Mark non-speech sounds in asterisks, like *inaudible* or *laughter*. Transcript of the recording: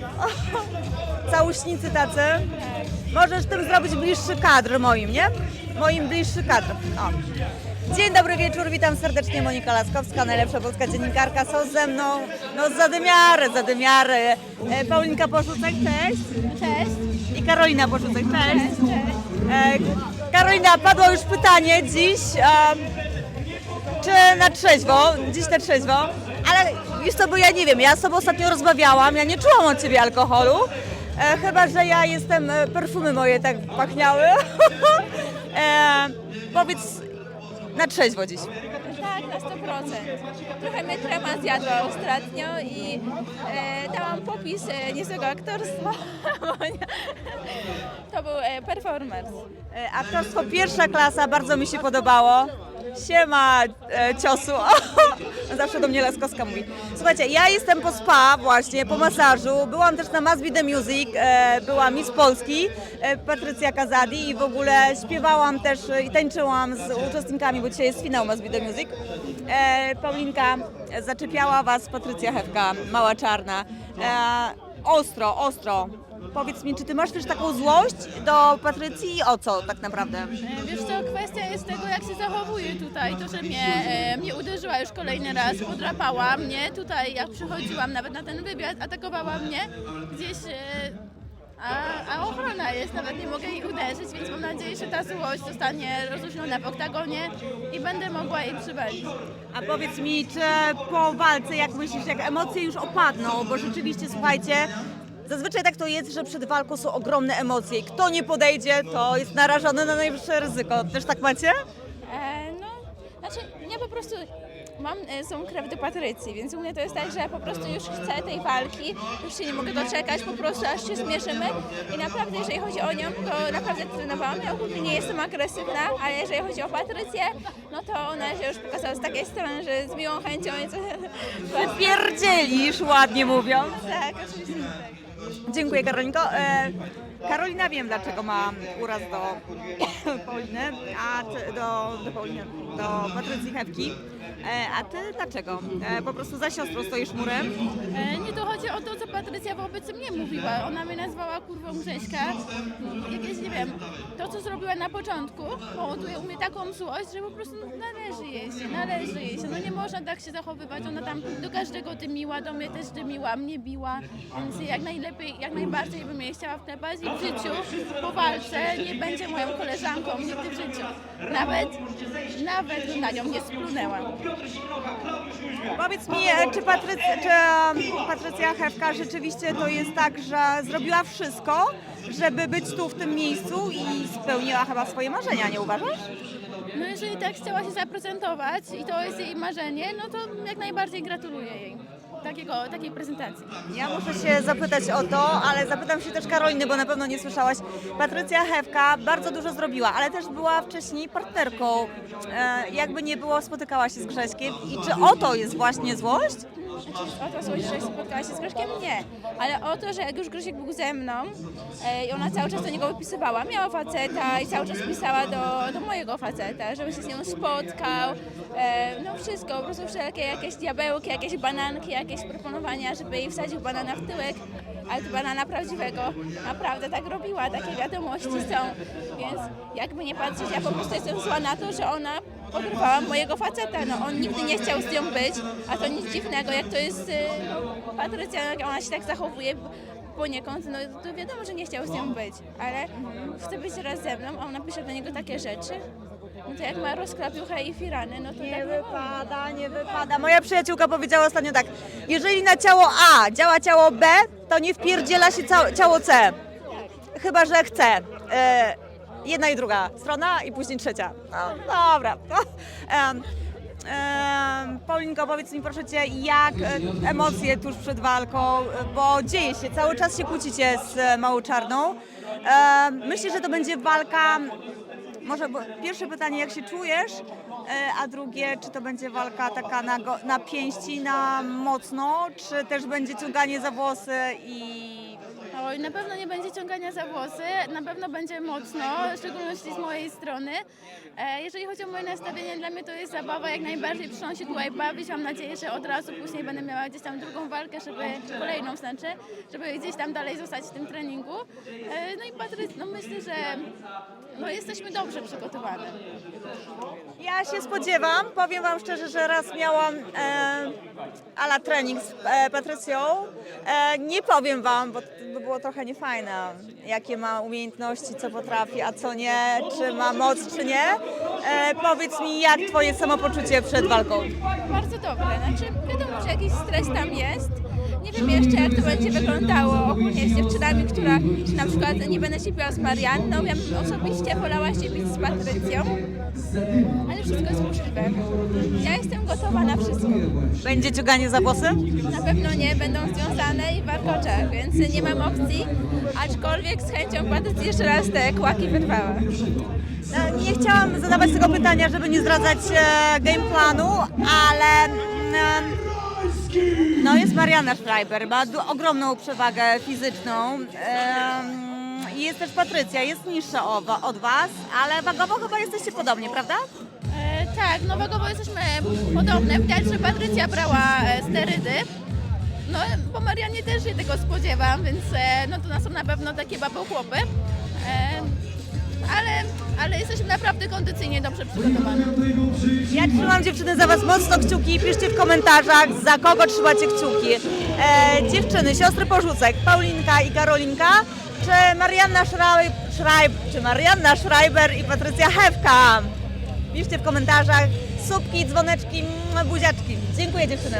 proszę. Całuśnicy tacy. Możesz tym zrobić bliższy kadr moim, nie? Moim bliższy kadr. O. Dzień dobry wieczór, witam serdecznie Monika Laskowska, najlepsza polska dziennikarka. Są ze mną, no zadymiary, zadymiary. E, Paulinka Poszucek, cześć. Cześć. I Karolina Poszucek, cześć. Cześć. E, Karolina, padło już pytanie dziś, e, czy na trzeźwo, dziś na trzeźwo, ale już to, bo ja nie wiem, ja z tobą ostatnio rozmawiałam, ja nie czułam od ciebie alkoholu, e, chyba, że ja jestem, e, perfumy moje tak pachniały. *laughs* e, powiedz, na trzeźwo dziś. Tak, na 100%. Trochę mnie trema zjadła ostatnio i e, dałam popis e, niezłego aktorstwa. *laughs* bo nie- to był e, performance. E, Aktorstwo pierwsza klasa, bardzo mi się podobało. Siema e, ciosu. *laughs* Zawsze do mnie Laskowska mówi. Słuchajcie, ja jestem po spa właśnie, po masażu. Byłam też na Must Be The Music, e, była Miss Polski, e, Patrycja Kazadi i w ogóle śpiewałam też i tańczyłam z uczestnikami, bo dzisiaj jest finał Must Be The Music. E, Paulinka zaczepiała Was Patrycja Hewka, mała czarna. E, ostro, ostro. Powiedz mi, czy ty masz też taką złość do Patrycji i o co tak naprawdę? E, Wiesz co, kwestia jest tego, jak się zachowuje tutaj. To, że mnie, e, mnie uderzyła już kolejny raz, podrapała mnie tutaj, jak przychodziłam nawet na ten wywiad, atakowała mnie gdzieś, e, a, a ochrona jest, nawet nie mogę jej uderzyć, więc mam nadzieję, że ta złość zostanie rozluźniona w oktagonie i będę mogła jej przywalić. A powiedz mi, czy po walce, jak myślisz, jak emocje już opadną, bo rzeczywiście, słuchajcie, zazwyczaj tak to jest, że przed walką są ogromne emocje i kto nie podejdzie, to jest narażony na najwyższe ryzyko. Też tak macie? E, no, znaczy ja po prostu mam e, złą krew do Patrycji, więc u mnie to jest tak, że ja po prostu już chcę tej walki, już się nie mogę doczekać, po prostu aż się zmierzymy i naprawdę jeżeli chodzi o nią, to naprawdę trenowałam, ja ogólnie nie jestem agresywna, ale jeżeli chodzi o Patrycję, no to ona się już pokazała z takiej strony, że z miłą chęcią jest... Pierdzielisz, ładnie mówiąc. tak, oczywiście że tak. Dziękuję Karolinko. E, Karolina wiem dlaczego ma uraz do *coughs* Pauliny, a do, do Pauliny, do Patrycji Hewki. E, a ty dlaczego? E, po prostu za siostrą stoisz murem. E, Nie to chodzi o to, co Patrycja wobec mnie mówiła. Ona mnie nazwała kurwą Grześka. Jakieś, nie wiem, to, co zrobiła na początku, powoduje u mnie taką złość, że po prostu no, należy jej się, należy jej się. No nie można tak się zachowywać. Ona tam do każdego dymiła, do mnie też dymiła, mnie biła. Więc jak najlepiej, jak najbardziej bym jej chciała wklepać i w życiu po walce nie będzie moją koleżanką nigdy w życiu. Nawet, nawet na nią nie splunęła. Powiedz mi, e, czy, Patrycja, czy Patrycja Hewka rzeczywiście to jest tak, że zrobiła wszystko, żeby być tu w tym miejscu i spełniła chyba swoje marzenia, nie uważasz? No jeżeli tak chciała się zaprezentować i to jest jej marzenie, no to jak najbardziej gratuluję jej takiego, takiej prezentacji. Ja muszę się zapytać o to, ale zapytam się też Karoliny, bo na pewno nie słyszałaś. Patrycja Hewka bardzo dużo zrobiła, ale też była wcześniej partnerką. E, jakby nie było, spotykała się z Grześkiem. I czy o to jest właśnie złość? Znaczy, o to słyszę, że spotkała się z Grześkiem? Nie. Ale o to, że jak już Grzesiek był ze mną e, i ona cały czas do niego wypisywała, miała faceta i cały czas pisała do, do mojego faceta, żeby się z nią spotkał. E, no wszystko, po prostu wszelkie jakieś diabełki, jakieś bananki, jakieś proponowania, żeby jej wsadził banana w tyłek, ale to banana prawdziwego. Naprawdę tak robiła, takie wiadomości są. Więc jakby nie patrzeć, ja po prostu jestem zła na to, że ona podrywała mojego faceta. No on nigdy nie chciał z nią być, a to nic dziwnego, jak to jest y, Patrycja, jak ona się tak zachowuje poniekąd, no to wiadomo, że nie chciał z nią być, ale chce być teraz ze mną, a ona pisze do niego takie rzeczy. No to jak ma rozklapiuchę i firany, no to Nie tak wypada, nie wypada. Moja przyjaciółka powiedziała ostatnio tak, jeżeli na ciało A działa ciało B, to nie wpierdziela się ciało C. Chyba, że chce. Jedna i druga strona i później trzecia. No, dobra. *laughs* Em, em, Paulinko, powiedz mi proszę Cię, jak e, emocje tuż przed walką, bo dzieje się, cały czas się kłócicie z Małą Czarną. Em, myślę, że to będzie walka może bo, pierwsze pytanie, jak się czujesz, e, a drugie, czy to będzie walka taka na, go, na pięści, na mocno, czy też będzie ciąganie za włosy i... Oj, na pewno nie będzie ciągania za włosy, na pewno będzie mocno, w szczególności z mojej strony. E, jeżeli chodzi o moje nastawienie, dla mnie to jest zabawa, jak najbardziej przyszłam się tutaj bawić. Mam nadzieję, że od razu później będę miała gdzieś tam drugą walkę, żeby kolejną znaczy, żeby gdzieś tam dalej zostać w tym treningu. E, no i Patryc, no myślę, że no jesteśmy dobrze przygotowane. Ja się spodziewam, powiem Wam szczerze, że raz miałam e, ala trening z e, Patrycją. E, nie powiem Wam, bo to by było trochę niefajne, jakie ma umiejętności, co potrafi, a co nie, czy ma moc, czy nie. E, powiedz mi, jak Twoje samopoczucie przed walką? Bardzo dobre. Znaczy, wiadomo, że jakiś stres tam jest. Nie wiem jeszcze, jak to będzie wyglądało ogólnie z dziewczynami, która, na przykład nie będę się biła z Marianną. Ja bym osobiście wolała się bić z Patrycją, ale wszystko jest możliwe. Ja jestem gotowa na wszystko. Będzie ciąganie za włosy? Na pewno nie, będą związane i warkocze, więc nie mam opcji, aczkolwiek z chęcią Patrycji jeszcze raz te kłaki wyrwała. E, Nie chciałam zadawać tego pytania, żeby nie zdradzać e, game planu, ale mm, no jest Mariana Schreiber, ma ogromną przewagę fizyczną. I Jest też Patrycja, jest niższa od Was, ale wagowo chyba jesteście podobnie, prawda? E, tak, no wagowo jesteśmy podobne. Widać, że Patrycja brała e, sterydy. No, po Marianie też się tego spodziewam, więc e, no to są na pewno takie babochłopy. E, ale, ale jesteśmy naprawdę kondycyjnie dobrze przygotowane. Ja trzymam dziewczyny za Was mocno kciuki, piszcie w komentarzach, za kogo trzymacie kciuki. E, dziewczyny, siostry Porzucek, Paulinka i Karolinka, czy Marianna Schreib, Schreib, czy Marianna Schreiber i Patrycja Hewka? Piszcie w komentarzach, subki, dzwoneczki, buziaczki. Dziękuję dziewczyny.